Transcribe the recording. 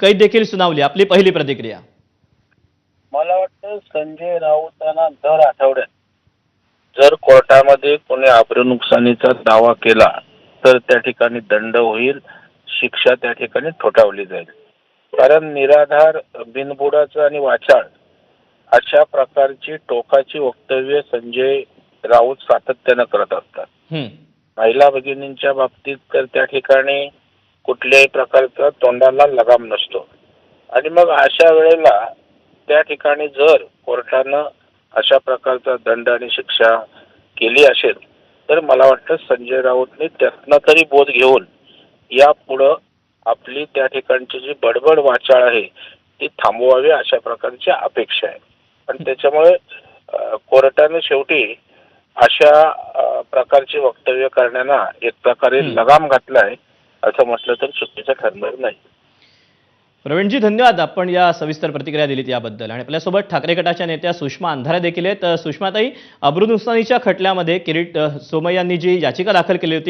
कैद देखील सुनावली आपली पहिली प्रतिक्रिया. मला वाटतं संजय राऊतांना दर आठवड्यात जर कोर्टामध्ये कोणी आब्रू नुकसानीचा दावा केला तर त्या ठिकाणी दंड होईल शिक्षा त्या ठिकाणी ठोठावली जाईल. कारण निराधार बिनबुडाचं आणि वाचाळ अशा प्रकारची टोकाची वक्तव्य संजय राऊत सातत्यानं करत असतात. महिला भगिनींच्या बाबतीत तर त्या ठिकाणी कुठल्याही प्रकारचा तोंडाला लगाम नसतो. आणि मग अशा वेळेला त्या ठिकाणी जर कोर्टानं अशा प्रकारचा दंड आणि शिक्षा केली असेल तर मला वाटतं संजय राऊतने त्यातनं तरी बोध घेऊन यापुढं आपली त्या ठिकाणची जी बडबड वाचाळ आहे ती थांबवावी अशा प्रकारची अपेक्षा आहे. आणि त्याच्यामुळे कोर्टानं शेवटी अशा प्रकारची वक्तव्य करण्याला एक प्रकारे. लगाम घातलाय. असं म्हटलं तर चुकीचं ठरणार नाही. प्रवीणजी धन्यवाद. आपण या सविस्तर प्रतिक्रिया दिलीत याबद्दल. आणि आपल्यासोबत ठाकरे गटाच्या नेत्या सुषमा अंधारे देखील आहेत. सुषमाताई अब्रू खटल्यामध्ये किरीट सोमय सोमय्यांनी जी याचिका दाखल केली होती